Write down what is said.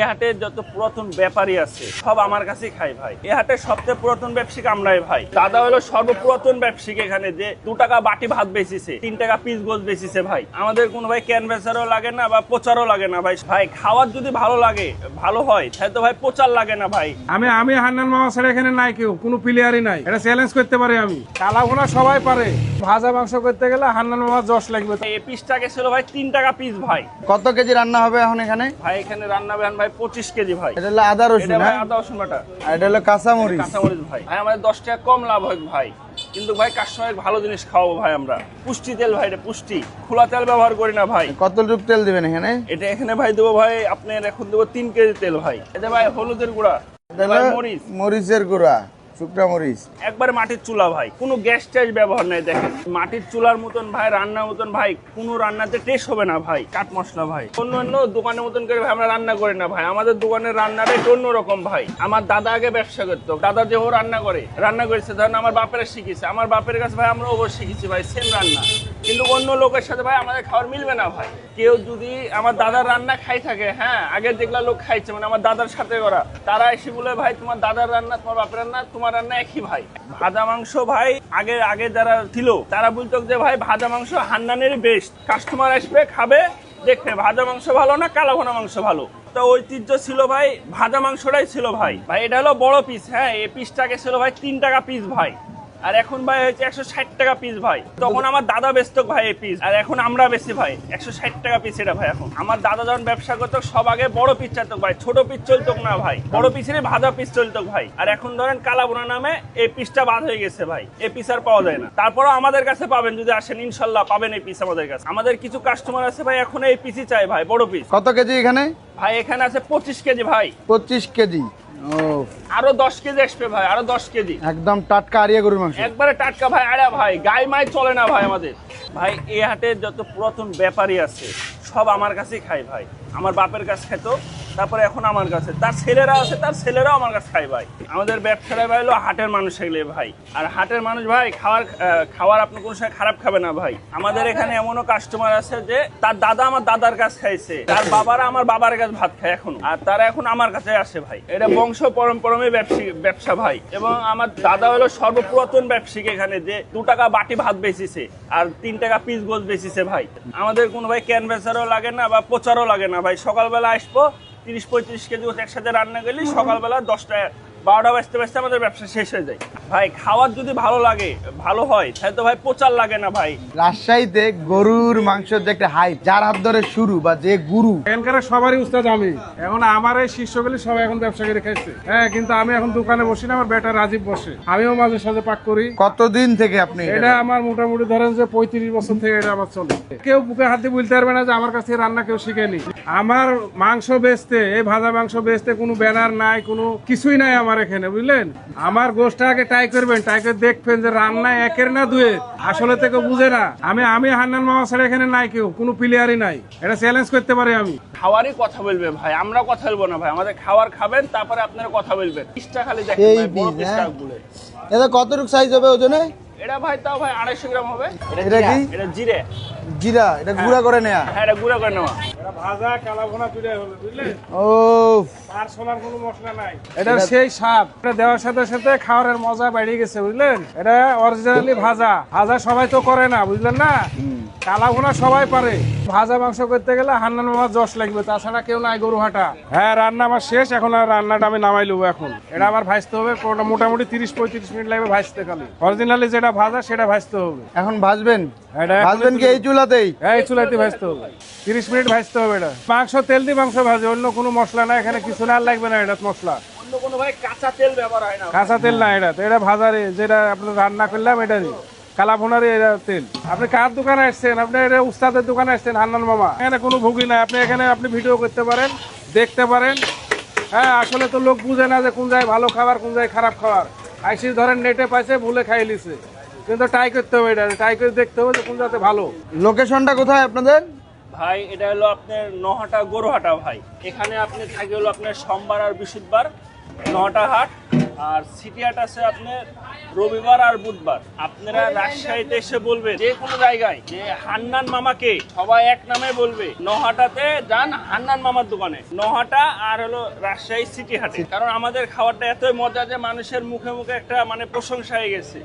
এই হাটের যত পুরাতন ব্যাপারী আছে সব আমার কাছেই খাই ভাই। এই হাটের সবচেয়ে পুরাতন ব্যবসায়িক আমরাই ভাই। দাদা হলো সর্বপুরাতন ব্যবসায়িক এখানে যে দু টাকা বাটি ভাত বেচিছে তিন টাকা পিস গোছ বেচিছে ভাই। আমাদের কোনো ভাই ক্যানভেসারও লাগে না বা প্রচারও লাগে না ভাই। ভাই খাওয়ার যদি ভালো লাগে ভালো হয় তাহলে তো ভাই প্রচার লাগে না ভাই। আমি আমি হান্নান মামা ছাড়া এখানে নাই কেউ কোনো প্লেয়ারই নাই। এটা চ্যালেঞ্জ করতে পারি আমি। কালা ভোনা সবাই পারে। ভাজা মাংস করতে গেলে হান্নান মামা যশ লাগবে। এই পিসটা গেছিল ভাই তিন টাকা পিস ভাই। কত কেজি রান্না হবে এখন এখানে? ভাই এখানে রান্না বেন ভাই পঁচিশ কেজি ভাই। এটা হলো আদা রসুন এটা ভাই হ্যাঁ? আদা রসুন বাটা। আর এটা হলো কাঁচামরিচ। কাঁচামরিচ ভাই। ভাই আমাদের দশ টাকা কম লাভ হয় ভাই। কিন্তু ভাই কাস্টমার ভালো জিনিস খাওয়াবো ভাই আমরা। পুষ্টি তেল ভাই এটা পুষ্টি। খোলা তেল ব্যবহার করি না ভাই। কত রূপ তেল দিবেন এখানে? এটা এখানে ভাই দেবো ভাই আপনার এখন দেবো তিন কেজি তেল ভাই। এটা ভাই হলুদের গুঁড়া। মরিচ। মরিচের গুঁড়া। শুকনা মরিচ। একবারে মাটির চুলা ভাই, কোনো গ্যাস ট্যাস ব্যবহার নাই দেখেন। মাটির চুলার মতন ভাই, রান্নার মতন ভাই, কোনো রান্নাতে টেস্ট হবে না ভাই মশলা ভাই। অন্য অন্য দোকানের মতন করে ভাই আমরা রান্না করি না ভাই, আমাদের দোকানের রান্নাটা ভাই। আমার দাদা আগে ব্যবসা করতো, দাদা রান্না করে, রান্না করেছে, ধরেন আমার বাপেরা শিখেছে, আমার বাপের কাছে ভাই আমরা ওভার শিখেছি ভাই সেম রান্না। কিন্তু অন্য লোকের সাথে ভাই আমাদের খাবার মিলবে না ভাই। কেউ যদি আমার দাদার রান্না খাই থাকে হ্যাঁ আগে যেগুলা লোক খাইছে মানে আমার দাদার সাথে করা তারা এসে বলে, ভাই, তোমার দাদার রান্না, তোমার বাপের রান্না, তোমার রান্না একই ভাই? ভাজা মাংস ভাই, আগে আগে যারা ছিল, তারা বলতো যে ভাই, ভাজা মাংস হান্নানের বেস্ট কাস্টমার আসবে, খাবে, দেখবে ভাজা মাংস ভালো না কালা ভোনা মাংস ভালো। তো ঐতিহ্য ছিল ভাই, ভাজা মাংসটাই ছিল ভাই। ভাই, এটা হলো বড় পিস হ্যাঁ এই পিসটাকে ছিল ভাই তিন টাকা পিস ভাই। আর এখন ভাই হচ্ছে একশো ষাট টাকা পিস ভাই। তখন আমার দাদা বেচত ভাই এই পিস আর এখন আমরা বেশি ভাই। একশো ষাট টাকা পিস এটা ভাই এখন। আমার দাদা যখন ব্যবসা করতো সব আগে বড় পিস চাইতো ভাই ছোট পিস চলতো না ভাই। বড় পিসেরই ভাজা পিস চলতো ভাই। আর এখন ধরেন কালাবোনা নামে এই পিসটা বাদ হয়ে গেছে ভাই। এই পিস আর পাওয়া যায় না। তারপরও আমাদের কাছে পাবেন যদি আসেন ইনশাল্লাহ পাবেন এই পিস আমাদের কাছে। আমাদের কিছু কাস্টমার আছে ভাই এখন এই পিসই চাই ভাই বড় পিস কত কেজি এখানে? ভাই এখানে আছে পঁচিশ কেজি ভাই। পঁচিশ কেজি। আরও দশ কেজি আসবে ভাই আরও দশ কেজি। একদম টাটকা আরিয়া গরুর মাংস। একবারে টাটকা ভাই আরে ভাই গাই মাই চলে না ভাই আমাদের। ভাই এ হাটের যত পুরাতন ব্যাপারী আছে সব আমার কাছেই খায় ভাই। আমার বাপের কাছে খেত, তারপরে এখন আমার কাছে। তার ছেলেরা আছে, তার ছেলেরাও আমার কাছে খায় ভাই। আমাদের ব্যবসাটা ভাই হলো হাটের মানুষ এগুলো ভাই। আর হাটের মানুষ ভাই, খাওয়ার খাওয়ার আপনি কোনো সময় খারাপ খাবে না ভাই। আমাদের এখানে এমনও কাস্টমার আছে যে, তার দাদা আমার দাদার কাছে খাইছে, তার বাবারা আমার বাবার কাছে ভাত খায় এখন। আর তারা এখন আমার কাছে আসে ভাই। এটা বংশ পরম্পরমে ব্যবসা ব্যবসা ভাই। এবং আমার দাদা হলো সর্বপুরাতন ব্যবসায়িক এখানে যে, দু টাকা বাটি ভাত বেচিছে, আর তিন টাকা পিস গোছ বেচিছে ভাই। আমাদের কোনো ভাই ক্যানভেসারও লাগে না বা প্রচারও লাগে না ভাই সকালবেলা আসব তিরিশ পঁয়ত্রিশ কেজি একসাথে রান্না করলে সকালবেলা দশটা বারোটা বাজতে বাজতে আমাদের ব্যবসা শেষ হয়ে যায়। ভাই খাওয়ার যদি ভালো লাগে ভালো হয় তাহলে তো ভাই প্রচার লাগে না ভাই। রাজশাহীতে গরুর মাংসের যে একটা হাইপ যার হাত ধরে শুরু বা যে গুরু। এখানকার সবারই উস্তাদ আমি। এখন আমার এই শিষ্যগুলি সবাই এখন ব্যবসা করে খাইছে। হ্যাঁ কিন্তু আমি এখন দোকানে বসি না আমার বেটা রাজীব বসে। আমিও মাঝে সাথে পাক করি। কতদিন থেকে আপনি এটা এটা আমার মোটামুটি ধরেন যে পঁয়ত্রিশ বছর থেকে এটা আমার চলে। কেউ বুকে হাতে বলতে পারবে না যে আমার কাছে রান্না কেউ শিখেনি। আমার মাংস বেচতে এই ভাজা মাংস বেচতে কোনো ব্যানার নাই কোনো কিছুই নাই আমার এখানে বুঝলেন? আমার গোষ্ঠটা আগে ট্রাই করবেন ট্রাই করে দেখবেন যে রান্না একের না দুয়ে আসলে থেকে বুঝে না। আমি আমি হান্নান মামা ছাড়া এখানে নাই কেউ কোনো প্লেয়ারই নাই। এটা চ্যালেঞ্জ করতে পারি আমি। খাওয়ারই কথা বলবে ভাই আমরা কথা বলব না ভাই। আমাদের খাবার খাবেন তারপরে আপনারা কথা বলবেন। পিসটা খালি দেখেন এই ভাই, বড় পিস, পিসটা হ্যাঁ। এটা কতটুক সাইজ হবে ওজনে? এটা ভাই তাও ভাই আড়াইশো গ্রাম হবে। এটা কি? এটা জিরে। জিরা এটা গুঁড়া করে নেয়া। হ্যাঁ এটা গুঁড়া করে নেওয়া। ভাজা কালা ভোনা দুটাই হবে বুঝলেন ও কোনো মশলা নাই। এটা সেই স্বাদ। এটা দেওয়ার সাথে সাথে খাওয়ারের মজা বেড়ে গেছে বুঝলেন? এটা অরিজিনালি ভাজা। ভাজা সবাই তো করে না বুঝলেন না? কালা ভুনা সবাই পারে। ভাজা মাংস করতে গেলে হান্নান মামা যশ লাগবে তাছাড়া কেউ নাই গরু হাঁটা। হ্যাঁ রান্না আমার শেষ এখন আর রান্নাটা আমি নামাই লবো এখন। এটা আবার ভাজতে হবে কোনটা মোটামুটি তিরিশ পঁয়ত্রিশ মিনিট লাগবে ভাজতে খালি। অরিজিনালি যেটা ভাজা সেটা ভাজতে হবে। এখন ভাজবেন? এটা ভাজবেন কি এই চুলাতেই? এই চুলাইতে ভাজতে হবে। তিরিশ মিনিট ভাজতে হবে এটা। মাংস তেল দিয়ে মাংস ভাজে অন্য কোনো মশলা না এখানে কিছু না আর লাগবে না এটা মশলা। অন্য কোনো ভাই কাঁচা তেল ব্যবহার হয় না। কাঁচা তেল না এটা তো এটা ভাজারে যেটা আপনার রান্না করলাম এটা কালা ভুনারে এটা তেল। আপনি কার দোকানে আসছেন? আপনি এটা উস্তাদের দোকানে আসছেন হান্নান মামা। এখানে কোনো ভুগি নাই। আপনি এখানে আপনি ভিডিও করতে পারেন দেখতে পারেন। হ্যাঁ আসলে তো লোক বুঝে না যে কোন জায়গায় ভালো খাবার কোন জায়গায় খারাপ খাবার। আইসি ধরেন নেটে পাইছে ভুলে খাই লিছে। কিন্তু ট্রাই করতে হবে এটা ট্রাই করে দেখতে হবে যে কোন জায়গাতে ভালো। লোকেশনটা কোথায় আপনাদের? ভাই এটা হলো আপনার নহাটা গরুহাটা ভাই। এখানে আপনি থাকে হলো আপনার সোমবার আর বৃহস্পতিবার নহাটা হাট। আর সিটি আর্ট আছে আপনার রবিবার আর বুধবার। আপনারা রাজশাহীতে এসে বলবেন, যে কোনো জায়গায়, যে হান্নান মামাকে সবাই এক নামে বলবে, নহাটাতে যান হান্নান মামার দোকানে। নহাটা আর হলো রাজশাহী সিটি হাটে। কারণ আমাদের খাবারটা এতই মজা যে মানুষের মুখে মুখে একটা মানে প্রশংসা হয়ে গেছে।